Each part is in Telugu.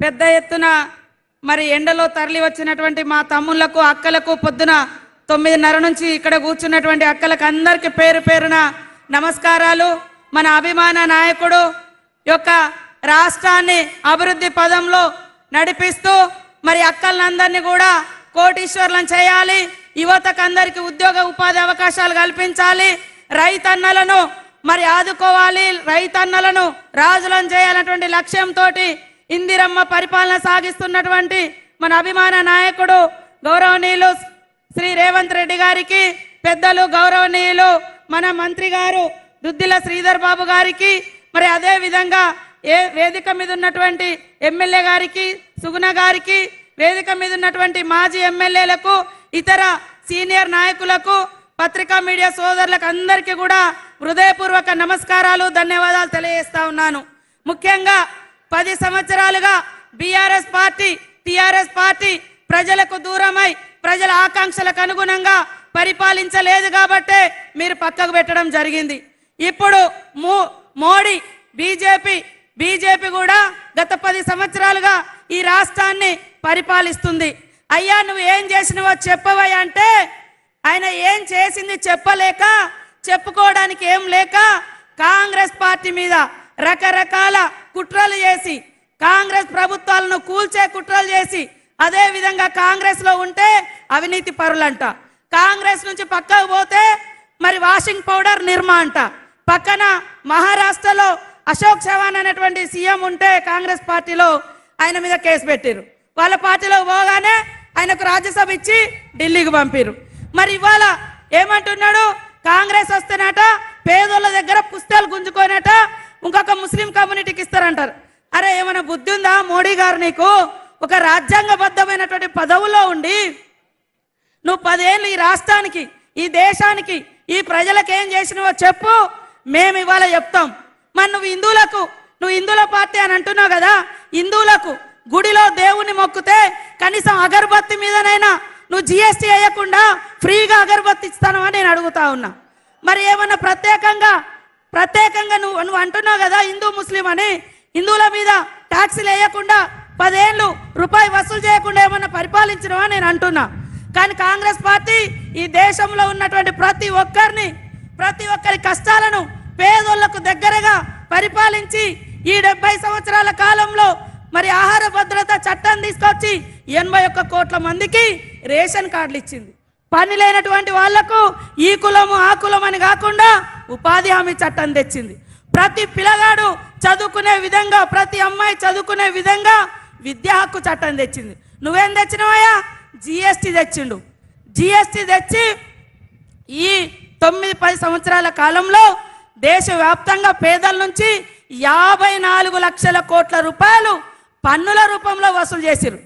పెద్ద ఎత్తున మరి ఎండలో తరలి వచ్చినటువంటి మా తమ్ముళ్ళకు అక్కలకు పొద్దున తొమ్మిదిన్నర నుంచి ఇక్కడ కూర్చున్నటువంటి అక్కలకు అందరికీ పేరు పేరున నమస్కారాలు. మన అభిమాన నాయకుడు యొక్క రాష్ట్రాన్ని అభివృద్ధి పదంలో నడిపిస్తూ మరి అక్కలందరినీ కూడా కోటీశ్వర్లను చేయాలి. యువతకు అందరికీ ఉద్యోగ ఉపాధి అవకాశాలు కల్పించాలి. రైతన్నలను మరి ఆదుకోవాలి. రైతన్నలను రాజులను చేయాలన్నటువంటి లక్ష్యంతో ఇందిరమ్మ పరిపాలన సాగిస్తున్నటువంటి మన అభిమాన నాయకుడు గౌరవనీయులు శ్రీ రేవంత్ రెడ్డి గారికి పెద్దలు గౌరవనీయులు మన మంత్రి గారు దుద్దిల శ్రీధర్ బాబు గారికి మరి అదే విధంగా ఏ వేదిక మీద ఉన్నటువంటి ఎమ్మెల్యే గారికి సుగుణ గారికి వేదిక మీద ఉన్నటువంటి మాజీ ఎమ్మెల్యేలకు ఇతర సీనియర్ నాయకులకు పత్రికా మీడియా సోదరులకు అందరికీ కూడా హృదయపూర్వక నమస్కారాలు ధన్యవాదాలు తెలియజేస్తా ఉన్నాను. ముఖ్యంగా పది సంవత్సరాలుగా బీఆర్ఎస్ పార్టీ టిఆర్ఎస్ పార్టీ ప్రజలకు దూరమై ప్రజల ఆకాంక్షలకు అనుగుణంగా పరిపాలించలేదు కాబట్టే మీరు పక్కకు పెట్టడం జరిగింది. ఇప్పుడు మో- మోడీ బీజేపీ బీజేపీ కూడా గత పది సంవత్సరాలుగా ఈ రాష్ట్రాన్ని పరిపాలిస్తుంది. అయ్యా నువ్వు ఏం చేసినవో చెప్పవయ్యా అంటే ఆయన ఏం చేసింది చెప్పలేక చెప్పుకోవడానికి ఏం లేక కాంగ్రెస్ పార్టీ మీద రకరకాల కుట్రలు చేసి కాంగ్రెస్ ప్రభుత్వాలను కూల్చే కుట్రలు చేసి అదే విధంగా కాంగ్రెస్లో ఉంటే అవినీతి పరులంట. కాంగ్రెస్ నుంచి పక్కకు పోతే మరి వాషింగ్ పౌడర్ నిర్మా అంట. పక్కన మహారాష్ట్రలో అశోక్ చవాన్ అనేటువంటి సీఎం ఉంటే కాంగ్రెస్ పార్టీలో ఆయన మీద కేసు పెట్టారు వాళ్ళ పార్టీలో పోగానే ఆయనకు రాజ్యసభ ఇచ్చి ఢిల్లీకి పంపారు మరి ఇవాళ ఏమంటున్నాడు? కాంగ్రెస్ వస్తేనట పేదోళ్ళ దగ్గర పుస్తకాలు గుంజుకోనట ఇంకొక ముస్లిం కమ్యూనిటీకి ఇస్తారంటారు. అరే ఏమైనా బుద్ధి ఉందా మోడీ గారు నీకు? ఒక రాజ్యాంగబద్ధమైనటువంటి పదవులో ఉండి నువ్వు పదేళ్ళు ఈ రాష్ట్రానికి ఈ దేశానికి ఈ ప్రజలకు ఏం చేసినవో చెప్పు. మేము ఇవాళ చెప్తాం. మరి నువ్వు హిందువులకు నువ్వు హిందువుల పార్టీ అని అంటున్నావు కదా హిందువులకు గుడిలో దేవుని మొక్కితే కనీసం అగరబత్తి మీదనైనా నువ్వు జిఎస్టీ వేయకుండా ఫ్రీగా అగరబత్తి ఇస్తాను అని నేను అడుగుతా ఉన్నా. మరి ఏమన్నా ప్రత్యేకంగా ప్రత్యేకంగా నువ్వు నువ్వు అంటున్నావు కదా హిందూ ముస్లిం అని. హిందువుల మీద ట్యాక్సీలు వేయకుండా పదేళ్ళు రూపాయి వసూలు చేయకుండా ఏమన్నా పరిపాలించినవా నేను అంటున్నా. కానీ కాంగ్రెస్ పార్టీ ఈ దేశంలో ఉన్నటువంటి ప్రతి ఒక్కరిని ప్రతి ఒక్కరి కష్టాలను పేదోళ్ళకు దగ్గరగా పరిపాలించి ఈ డెబ్బై సంవత్సరాల కాలంలో మరి ఆహార భద్రత చట్టం తీసుకొచ్చి ఎనభై ఒక్క కోట్ల మందికి రేషన్ కార్డులు ఇచ్చింది. పని లేనటువంటి వాళ్ళకు ఈ కులము ఆ కులం అని కాకుండా ఉపాధి హామీ చట్టం తెచ్చింది. ప్రతి పిల్లగాడు చదువుకునే విధంగా ప్రతి అమ్మాయి చదువుకునే విధంగా విద్యా హక్కు చట్టం తెచ్చింది. నువ్వేం తెచ్చినవయ్యా? జిఎస్టీ తెచ్చిండు. జిఎస్టీ తెచ్చి ఈ తొమ్మిది పది సంవత్సరాల కాలంలో దేశవ్యాప్తంగా పేదల నుంచి యాభై నాలుగు లక్షల కోట్ల రూపాయలు పన్నుల రూపంలో వసూలు చేసిరు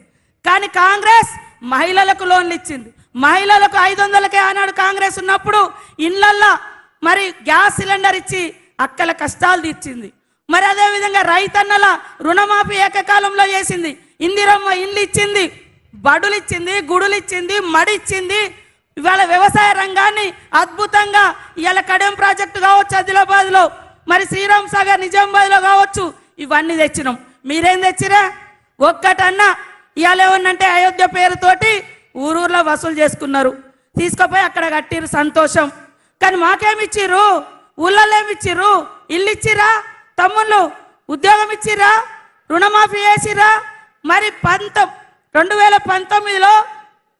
కానీ కాంగ్రెస్ మహిళలకు లోన్లు ఇచ్చింది. మహిళలకు ఐదు వందలకే ఆనాడు కాంగ్రెస్ ఉన్నప్పుడు ఇళ్ళల్లో మరి గ్యాస్ సిలిండర్ ఇచ్చి అక్కల కష్టాలు తీర్చింది. మరి అదేవిధంగా రైతన్నల రుణమాఫీ ఏకకాలంలో చేసింది. ఇందిరమ్మ ఇల్లు ఇచ్చింది బడులు ఇచ్చింది గుడులు ఇచ్చింది మడి ఇచ్చింది. ఇవాళ వ్యవసాయ రంగాన్ని అద్భుతంగా ఇవాళ కడెం ప్రాజెక్టు కావచ్చు ఆదిలాబాద్లో మరి శ్రీరామ్ సాగర్ నిజామాబాద్లో కావచ్చు ఇవన్నీ తెచ్చినాం. మీరేం తెచ్చిరా? ఒక్కటన్నా. ఇవాళ ఏమన్నంటే అయోధ్య పేరుతోటి ఊరూర్లో వసూలు చేసుకున్నారు. తీసుకుపోయి అక్కడ కట్టిరు సంతోషం. కానీ మాకేమిచ్చిర్రు? ఇచ్చిర్రు ఏమి ఇచ్చిర్రు ఇల్లు ఇచ్చిరా తమ్ముళ్ళు ఉద్యోగం ఇచ్చిరా రుణమాఫీ చేసిరా? మరి పంత రెండు వేల పంతొమ్మిదిలో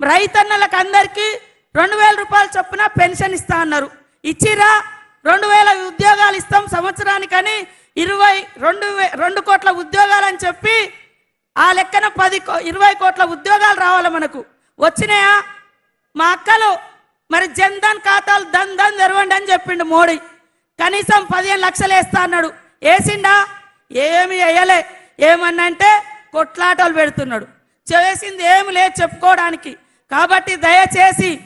రైతన్నలకు అందరికీ రెండు వేల రూపాయలు చొప్పున పెన్షన్ ఇస్తా అన్నారు. ఇచ్చిరా? రెండు వేల ఉద్యోగాలు ఇస్తాం సంవత్సరానికని ఇరవై రెండు రెండు కోట్ల ఉద్యోగాలు అని చెప్పి ఆ లెక్కన పది కో- ఇరవై కోట్ల ఉద్యోగాలు రావాలి మనకు. వచ్చినాయా? మా అక్కలు మరి జన్ధన్ ఖాతాలు దన్ దన్ తెరవండి అని చెప్పిండు మోడీ. కనీసం పదిహేను లక్షలు వేస్తా అన్నాడు. వేసిండా? ఏమి వేయలే. ఏమన్నంటే కొట్లాటలు పెడుతున్నాడు. చేసింది ఏమి లేదు చెప్పుకోవడానికి. కాబట్టి దయచేసి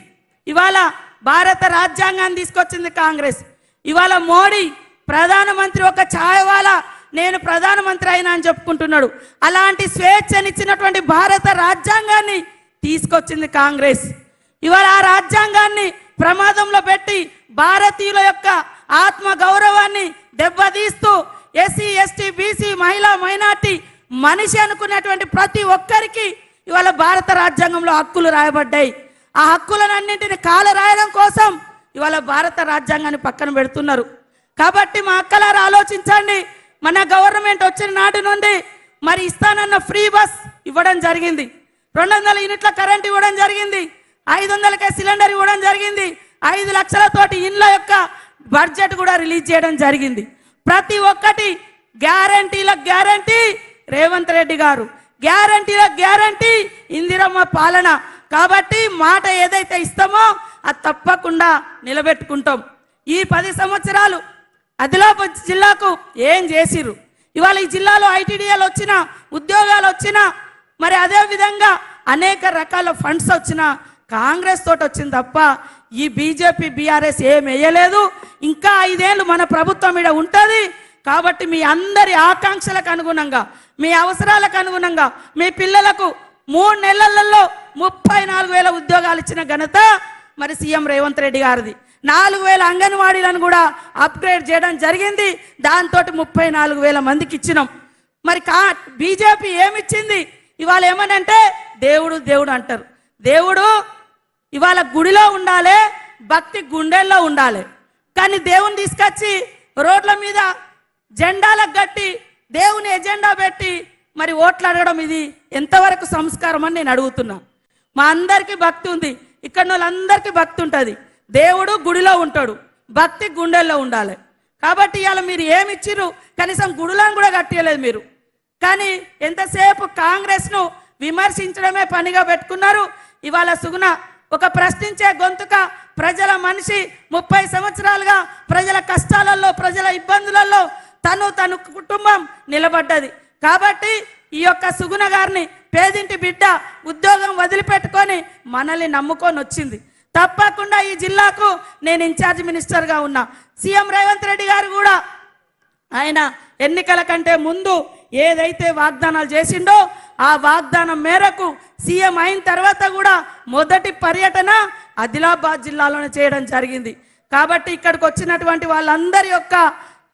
ఇవాళ భారత రాజ్యాంగాన్ని తీసుకొచ్చింది కాంగ్రెస్. ఇవాళ మోడీ ప్రధానమంత్రి ఒక ఛాయవాల నేను ప్రధానమంత్రి అయినా అని చెప్పుకుంటున్నాడు. అలాంటి స్వేచ్ఛనిచ్చినటువంటి భారత రాజ్యాంగాన్ని తీసుకొచ్చింది కాంగ్రెస్. ఇవాళ ఆ రాజ్యాంగాన్ని ప్రమాదంలో పెట్టి భారతీయుల యొక్క ఆత్మ గౌరవాన్ని దెబ్బతీస్తూ ఎస్సీ ఎస్టీ బీసీ మహిళా మైనార్టీ మనిషి అనుకున్నటువంటి ప్రతి ఒక్కరికి ఇవాళ భారత రాజ్యాంగంలో హక్కులు రాయబడ్డాయి. ఆ హక్కులనన్నింటిని కాల రాయడం కోసం ఇవాళ భారత రాజ్యాంగాన్ని పక్కన పెడుతున్నారు. కాబట్టి మా అక్కలారు ఆలోచించండి. మన గవర్నమెంట్ వచ్చిన నాటి నుండి మరి ఇస్తానన్న ఫ్రీ బస్ ఇవ్వడం జరిగింది. రెండు వందల యూనిట్ల కరెంట్ ఇవ్వడం జరిగింది. ఐదు వందలకే సిలిండర్ ఇవ్వడం జరిగింది. ఐదు లక్షలతోటి ఇండ్ల యొక్క బడ్జెట్ కూడా రిలీజ్ చేయడం జరిగింది. ప్రతి ఒక్కటి గ్యారంటీల గ్యారంటీ రేవంత్ రెడ్డి గారు. గ్యారంటీల గ్యారంటీ ఇందిరమ్మ పాలన. కాబట్టి మాట ఏదైతే ఇస్తామో అది తప్పకుండా నిలబెట్టుకుంటాం. ఈ పది సంవత్సరాలు ఆదిలాబాద్ జిల్లాకు ఏం చేసిర్రు? ఇవాళ ఈ జిల్లాలో ఐటీడీఎల్ వచ్చినా ఉద్యోగాలు వచ్చినా మరి అదే విధంగా అనేక రకాల ఫండ్స్ వచ్చిన కాంగ్రెస్ తోటి వచ్చింది తప్ప ఈ బీజేపీ బీఆర్ఎస్ ఏం వేయలేదు. ఇంకా ఐదేళ్ళు మన ప్రభుత్వం ఇక్కడ ఉంటుంది. కాబట్టి మీ అందరి ఆకాంక్షలకు అనుగుణంగా మీ అవసరాలకు అనుగుణంగా మీ పిల్లలకు మూడు నెలలలో ముప్పై నాలుగు వేల ఉద్యోగాలు ఇచ్చిన ఘనత మరి సీఎం రేవంత్ రెడ్డి గారిది. నాలుగు వేల అంగన్వాడీలను కూడా అప్గ్రేడ్ చేయడం జరిగింది. దాంతో ముప్పై నాలుగు వేల మందికి ఇచ్చినాం. మరి కా బీజేపీ ఏమిచ్చింది? ఇవాళ ఏమనంటే దేవుడు దేవుడు అంటారు. దేవుడు ఇవాళ గుడిలో ఉండాలి భక్తి గుండెల్లో ఉండాలి. కానీ దేవుని తీసుకొచ్చి రోడ్ల మీద జెండాలకు కట్టి దేవుని ఎజెండా పెట్టి మరి ఓట్లు అడగడం ఇది ఎంతవరకు సంస్కారం అని నేను అడుగుతున్నా. మా అందరికీ భక్తి ఉంది. ఇక్కడ వాళ్ళందరికీ భక్తి ఉంటుంది. దేవుడు గుడిలో ఉంటాడు. భక్తి గుండెల్లో ఉండాలి. కాబట్టి ఇవాళ మీరు ఏమి ఇచ్చిర్రు? కనీసం గుడులను కూడా కట్టేయలేదు మీరు. కానీ ఎంతసేపు కాంగ్రెస్ను విమర్శించడమే పనిగా పెట్టుకున్నారు? ఇవాళ సుగుణ ఒక ప్రశ్నించే గొంతుక ప్రజల మనిషి ముప్పై సంవత్సరాలుగా ప్రజల కష్టాలలో ప్రజల ఇబ్బందులలో తను తన కుటుంబం నిలబడ్డది. కాబట్టి ఈ యొక్క సుగుణ గారిని పేదింటి బిడ్డ ఉద్యోగం వదిలిపెట్టుకొని మనల్ని నమ్ముకొని వచ్చింది. తప్పకుండా ఈ జిల్లాకు నేను ఇన్ఛార్జ్ మినిస్టర్గా ఉన్నా. సీఎం రేవంత్ రెడ్డి గారు కూడా ఆయన ఎన్నికల కంటే ముందు ఏదైతే వాగ్దానాలు చేసిండో ఆ వాగ్దానం మేరకు సీఎం అయిన తర్వాత కూడా మొదటి పర్యటన ఆదిలాబాద్ జిల్లాలోనే చేయడం జరిగింది. కాబట్టి ఇక్కడికి వచ్చినటువంటి వాళ్ళందరి యొక్క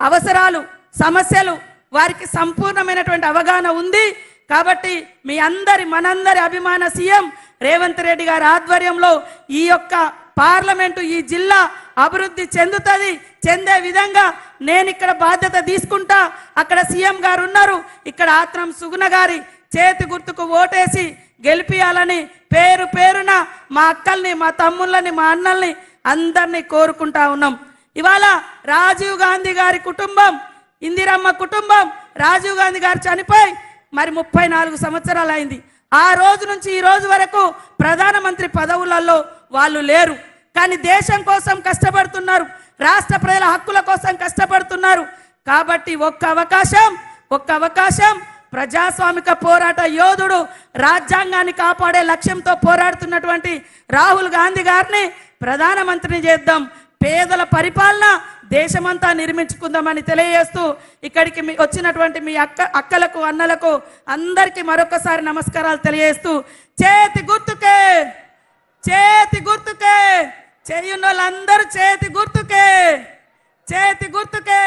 అవసరాలు సమస్యలు వారికి సంపూర్ణమైనటువంటి అవగాహన ఉంది. కాబట్టి మీ అందరి మనందరి అభిమాన సీఎం రేవంత్ రెడ్డి గారి ఆధ్వర్యంలో ఈ యొక్క పార్లమెంటు ఈ జిల్లా అభివృద్ధి చెందుతుంది చెందే విధంగా నేను ఇక్కడ బాధ్యత తీసుకుంటా. అక్కడ సీఎం గారు ఉన్నారు ఇక్కడ ఆత్రం సుగుణ గారి చేతి గుర్తుకు ఓటేసి గెలిపియాలని పేరు పేరున మా అక్కల్ని మా తమ్ముళ్ళని మా అన్నల్ని అందరినీ కోరుకుంటా ఉన్నాం. ఇవాళ రాజీవ్ గాంధీ గారి కుటుంబం ఇందిరమ్మ కుటుంబం రాజీవ్ గాంధీ గారు చనిపోయి మరి ముప్పై నాలుగు సంవత్సరాలు అయింది. ఆ రోజు నుంచి ఈ రోజు వరకు ప్రధానమంత్రి పదవులలో వాళ్ళు లేరు. కానీ దేశం కోసం కష్టపడుతున్నారు రాష్ట్ర ప్రజల హక్కుల కోసం కష్టపడుతున్నారు. కాబట్టి ఒక్క అవకాశం ఒక్క అవకాశం ప్రజాస్వామిక పోరాట యోధుడు రాజ్యాంగాన్ని కాపాడే లక్ష్యంతో పోరాడుతున్నటువంటి రాహుల్ గాంధీ గారిని ప్రధానమంత్రిని చేద్దాం. పేదల పరిపాలన దేశమంతా నిర్మించుకుందామని తెలియజేస్తూ ఇక్కడికి మీ వచ్చినటువంటి మీ అక్క అక్కలకు అన్నలకు అందరికీ మరొకసారి నమస్కారాలు తెలియజేస్తూ చేతి గుర్తుకే చేతి గుర్తుకే. చేయున్న వాళ్ళందరూ చేతి గుర్తుకే చేతి గుర్తుకే.